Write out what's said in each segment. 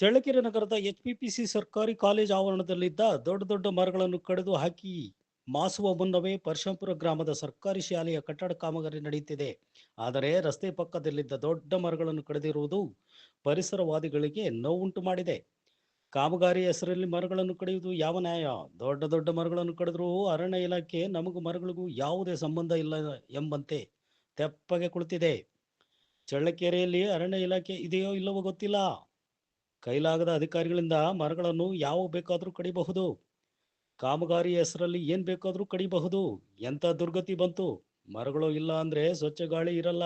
ಚಳ್ಳಕೆರೆ ನಗರದ ಎಚ್ಪಿಪಿಸಿ ಸರ್ಕಾರಿ ಕಾಲೇಜ್ ಆವರಣದಲ್ಲಿದ್ದ ದೊಡ್ಡ ದೊಡ್ಡ ಮರಗಳನ್ನು ಕಡಿದು ಹಾಕಿ ಮಾಸುವ ಮುನ್ನವೇ ಪರಶಂಪುರ ಗ್ರಾಮದ ಸರ್ಕಾರಿ ಶಾಲೆಯ ಕಟ್ಟಡ ಕಾಮಗಾರಿ ನಡೆಯುತ್ತಿದೆ. ಆದರೆ ರಸ್ತೆ ಪಕ್ಕದಲ್ಲಿದ್ದ ದೊಡ್ಡ ಮರಗಳನ್ನು ಕಡಿದಿರುವುದು ಪರಿಸರವಾದಿಗಳಿಗೆ ನೋವುಂಟು ಮಾಡಿದೆ. ಕಾಮಗಾರಿ ಹೆಸರಲ್ಲಿ ಮರಗಳನ್ನು ಕಡಿಯುವುದು ಯಾವ ನ್ಯಾಯ? ದೊಡ್ಡ ದೊಡ್ಡ ಮರಗಳನ್ನು ಕಡಿದ್ರೂ ಅರಣ್ಯ ಇಲಾಖೆ ನಮಗೂ ಮರಗಳಿಗೂ ಯಾವುದೇ ಸಂಬಂಧ ಇಲ್ಲ ಎಂಬಂತೆ ತೆಪ್ಪಗೆ ಕುಳಿತಿದೆ. ಚಳ್ಳಕೆರೆಯಲ್ಲಿ ಅರಣ್ಯ ಇಲಾಖೆ ಇದೆಯೋ ಇಲ್ಲವೋ ಗೊತ್ತಿಲ್ಲ. ಕೈಲಾಗದ ಅಧಿಕಾರಿಗಳಿಂದ ಮರಗಳನ್ನು ಯಾವ ಬೇಕಾದರೂ ಕಡಿಬಹುದು. ಕಾಮಗಾರಿ ಹೆಸರಲ್ಲಿ ಏನು ಬೇಕಾದರೂ ಕಡಿಬಹುದು. ಎಂತ ದುರ್ಗತಿ ಬಂತು. ಮರಗಳು ಇಲ್ಲ ಅಂದರೆ ಸ್ವಚ್ಛ ಗಾಳಿ ಇರಲ್ಲ.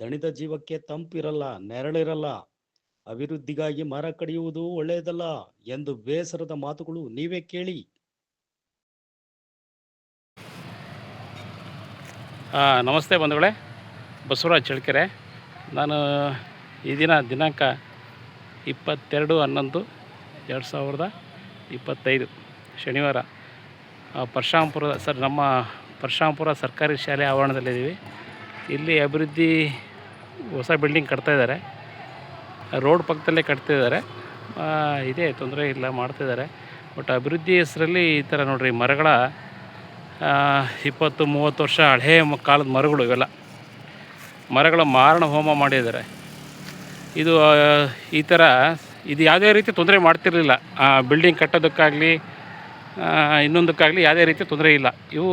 ದಣಿದ ಜೀವಕ್ಕೆ ತಂಪಿರಲ್ಲ, ನೆರಳಿರಲ್ಲ. ಅಭಿವೃದ್ಧಿಗಾಗಿ ಮರ ಕಡಿಯುವುದು ಒಳ್ಳೆಯದಲ್ಲ ಎಂದು ಬೇಸರದ ಮಾತುಗಳು ನೀವೇ ಕೇಳಿ. ನಮಸ್ತೆ ಬಂಧುಗಳೇ. ಬಸವರಾಜ್ ಚಳ್ಕೆರೆ ನಾನು ಈ ದಿನ ದಿನಾಂಕ ಇಪ್ಪತ್ತೆರಡು, ಹನ್ನೊಂದು, ಎರಡು ಸಾವಿರದ ಇಪ್ಪತ್ತೈದು. ಶನಿವಾರ ಪರಶಾಂಪುರ ಸರ್, ನಮ್ಮ ಪರಶಾಂಪುರ ಸರ್ಕಾರಿ ಶಾಲೆ ಆವರಣದಲ್ಲಿದ್ದೀವಿ. ಇಲ್ಲಿ ಅಭಿವೃದ್ಧಿ ಹೊಸ ಬಿಲ್ಡಿಂಗ್ ಕಟ್ತಾ ಇದ್ದಾರೆ. ರೋಡ್ ಪಕ್ಕದಲ್ಲೇ ಕಟ್ತಿದ್ದಾರೆ ಇದೆ, ತೊಂದರೆ ಇಲ್ಲ ಮಾಡ್ತಿದ್ದಾರೆ ಬಟ್ ಅಭಿವೃದ್ಧಿ ಹೆಸರಲ್ಲಿ ಈ ಥರ ನೋಡಿರಿ, ಮರಗಳ ಇಪ್ಪತ್ತು, ಮೂವತ್ತು ವರ್ಷ ಹಳೆಯ ಕಾಲದ ಮರಗಳು ಇವೆಲ್ಲ. ಮರಗಳ ಮಾರಣ ಹೋಮ ಮಾಡಿದ್ದಾರೆ. ಇದು ಈ ಥರ ಇದು ಯಾವುದೇ ರೀತಿ ತೊಂದರೆ ಮಾಡ್ತಿರಲಿಲ್ಲ. ಬಿಲ್ಡಿಂಗ್ ಕಟ್ಟೋದಕ್ಕಾಗಲಿ ಇನ್ನೊಂದಕ್ಕಾಗಲಿ ಯಾವುದೇ ರೀತಿ ತೊಂದರೆ ಇಲ್ಲ. ಇವು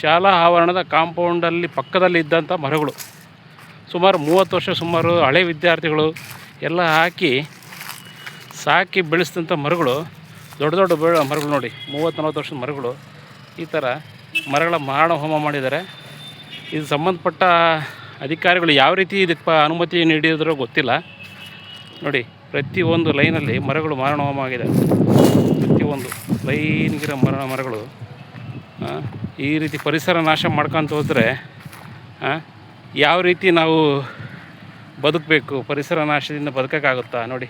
ಶಾಲಾ ಆವರಣದ ಕಾಂಪೌಂಡಲ್ಲಿ ಪಕ್ಕದಲ್ಲಿ ಇದ್ದಂಥ ಮರಗಳು. ಸುಮಾರು ಮೂವತ್ತು ವರ್ಷ ಸುಮಾರು ಹಳೆ ವಿದ್ಯಾರ್ಥಿಗಳು ಎಲ್ಲ ಹಾಕಿ, ಸಾಕಿ ಬೆಳೆಸಿದಂಥ ಮರಗಳು, ದೊಡ್ಡ ದೊಡ್ಡ ಬೆಳ ಮರಗಳು ನೋಡಿ, ಮೂವತ್ತು ನಲ್ವತ್ತು ವರ್ಷದ ಮರಗಳು. ಈ ಥರ ಮರಗಳ ಮಾರಣ ಹೋಮ ಮಾಡಿದ್ದಾರೆ. ಇದು ಸಂಬಂಧಪಟ್ಟ ಅಧಿಕಾರಿಗಳು ಯಾವ ರೀತಿ ಇದಕ್ಕೆ ಅನುಮತಿ ನೀಡಿದ್ರೋ ಗೊತ್ತಿಲ್ಲ. ನೋಡಿ ಪ್ರತಿಯೊಂದು ಲೈನಲ್ಲಿ ಮರಗಳು ಮಾರಣವಾಗಿದೆ ಪ್ರತಿಯೊಂದು ಲೈನ್ಗಿರೋ ಮರ, ಮರಗಳು ಈ ರೀತಿ ಪರಿಸರ ನಾಶ ಮಾಡ್ಕೊಂತ ಹೋದರೆ ಯಾವ ರೀತಿ ನಾವು ಬದುಕಬೇಕು, ಪರಿಸರ ನಾಶದಿಂದ ಬದುಕೋಕ್ಕಾಗುತ್ತಾ? ನೋಡಿ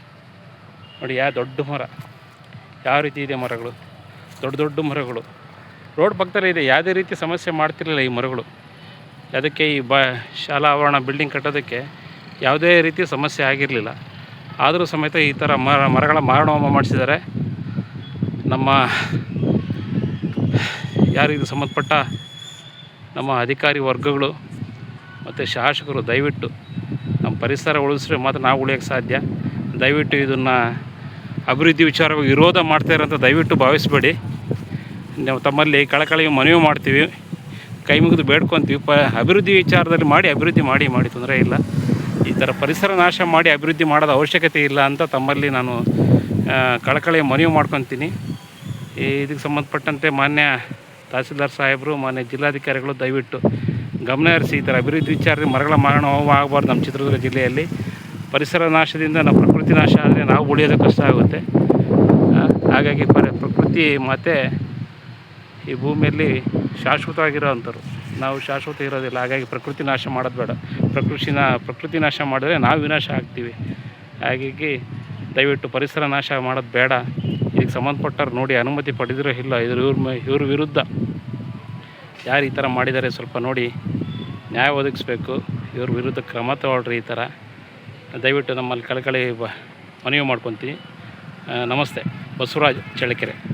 ನೋಡಿ ಯಾವ ದೊಡ್ಡ ಮರ. ಯಾವ ರೀತಿ ಇದೆ ಮರಗಳು? ದೊಡ್ಡ ದೊಡ್ಡ ಮರಗಳು. ರೋಡ್ ಪಕ್ಕದಲ್ಲಿ ಇದೆ ಯಾವುದೇ ರೀತಿ ಸಮಸ್ಯೆ ಮಾಡ್ತಿರಲಿಲ್ಲ ಈ ಮರಗಳು. ಅದಕ್ಕೆ ಈ ಬ ಶಾಲಾ ಆವರಣ ಬಿಲ್ಡಿಂಗ್ ಕಟ್ಟೋದಕ್ಕೆ ಯಾವುದೇ ರೀತಿ ಸಮಸ್ಯೆ ಆಗಿರಲಿಲ್ಲ. ಆದರೂ ಸಮೇತ ಈ ಥರ ಮರ, ಮರಗಳ ಮಾರಣೋಮ ಮಾಡಿಸಿದ್ದಾರೆ. ನಮ್ಮ ಯಾರಿಗೂ ಸಂಬಂಧಪಟ್ಟ ನಮ್ಮ ಅಧಿಕಾರಿ ವರ್ಗಗಳು ಮತ್ತು ಶಾಸಕರು ದಯವಿಟ್ಟು ನಮ್ಮ ಪರಿಸರ ಉಳಿಸಿದ್ರೆ ಮಾತ್ರ ನಾವು ಉಳಿಯೋಕ್ಕೆ ಸಾಧ್ಯ. ದಯವಿಟ್ಟು ಇದನ್ನು ಅಭಿವೃದ್ಧಿ ವಿಚಾರವಾಗಿ ವಿರೋಧ ಮಾಡ್ತಾ ಇರೋಂಥ ದಯವಿಟ್ಟು ಭಾವಿಸಬೇಡಿ. ನಾವು ತಮ್ಮಲ್ಲಿ ಕಳಕಳಿಗೆ ಮನವಿ ಮಾಡ್ತೀವಿ. ಕೈ ಮುಗಿದು ಬೇಡ್ಕೊತೀವಿ ಪ ಅಭಿವೃದ್ಧಿ ವಿಚಾರದಲ್ಲಿ ಮಾಡಿ, ಅಭಿವೃದ್ಧಿ ಮಾಡಿ ಮಾಡಿ ತೊಂದರೆ ಇಲ್ಲ. ಈ ಥರ ಪರಿಸರ ನಾಶ ಮಾಡಿ ಅಭಿವೃದ್ಧಿ ಮಾಡೋದು ಅವಶ್ಯಕತೆ ಇಲ್ಲ ಅಂತ ತಮ್ಮಲ್ಲಿ ನಾನು ಕಳಕಳಿ ಮನವಿ ಮಾಡ್ಕೊತೀನಿ. ಇದಕ್ಕೆ ಸಂಬಂಧಪಟ್ಟಂತೆ ಮಾನ್ಯ ತಹಸೀಲ್ದಾರ್ ಸಾಹೇಬರು, ಮಾನ್ಯ ಜಿಲ್ಲಾಧಿಕಾರಿಗಳು ದಯವಿಟ್ಟು ಗಮನ ಹರಿಸಿ ಈ ಥರ ಅಭಿವೃದ್ಧಿ ವಿಚಾರದಲ್ಲಿ ಮರಗಳ ಮಾರಣ ಆಗಬಾರ್ದು ನಮ್ಮ ಚಿತ್ರದುರ್ಗ ಜಿಲ್ಲೆಯಲ್ಲಿ. ಪರಿಸರ ನಾಶದಿಂದ ನಮ್ಮ ಪ್ರಕೃತಿ ನಾಶ ಆದರೆ ನಾವು ಉಳಿಯೋದು ಕಷ್ಟ ಆಗುತ್ತೆ. ಹಾಗಾಗಿ ಪರ, ಪ್ರಕೃತಿ ಮತ್ತು ಈ ಭೂಮಿಯಲ್ಲಿ ಶಾಶ್ವತವಾಗಿರೋ ಅಂಥವ್ರು. ನಾವು ಶಾಶ್ವತ ಇರೋದಿಲ್ಲ. ಹಾಗಾಗಿ ಪ್ರಕೃತಿ ನಾಶ ಮಾಡೋದು ಬೇಡ. ಪ್ರಕೃತಿನ, ಪ್ರಕೃತಿ ನಾಶ ಮಾಡಿದ್ರೆ ನಾವು ವಿನಾಶ ಆಗ್ತೀವಿ. ಹಾಗಾಗಿ ದಯವಿಟ್ಟು ಪರಿಸರ ನಾಶ ಮಾಡೋದು ಬೇಡ. ಈಗ ಸಂಬಂಧಪಟ್ಟವ್ರು ನೋಡಿ ಅನುಮತಿ ಪಡೆದಿರೋ ಇಲ್ಲ. ಇದ್ರ ಇವ್ರ ಇವ್ರ ವಿರುದ್ಧ ಯಾರು ಈ ಥರ ಮಾಡಿದ್ದಾರೆ ಸ್ವಲ್ಪ ನೋಡಿ. ನ್ಯಾಯ ಒದಗಿಸ್ಬೇಕು. ಇವ್ರ ವಿರುದ್ಧ ಕ್ರಮ ತಗೊಳ್ರಿ ಈ ಥರ. ದಯವಿಟ್ಟು ನಮ್ಮಲ್ಲಿ ಕಳಕಳಿ ಮನವಿ ಮಾಡ್ಕೊತೀನಿ ನಮಸ್ತೆ. ಬಸವರಾಜ್ ಚಳ್ಳಕೆರೆ.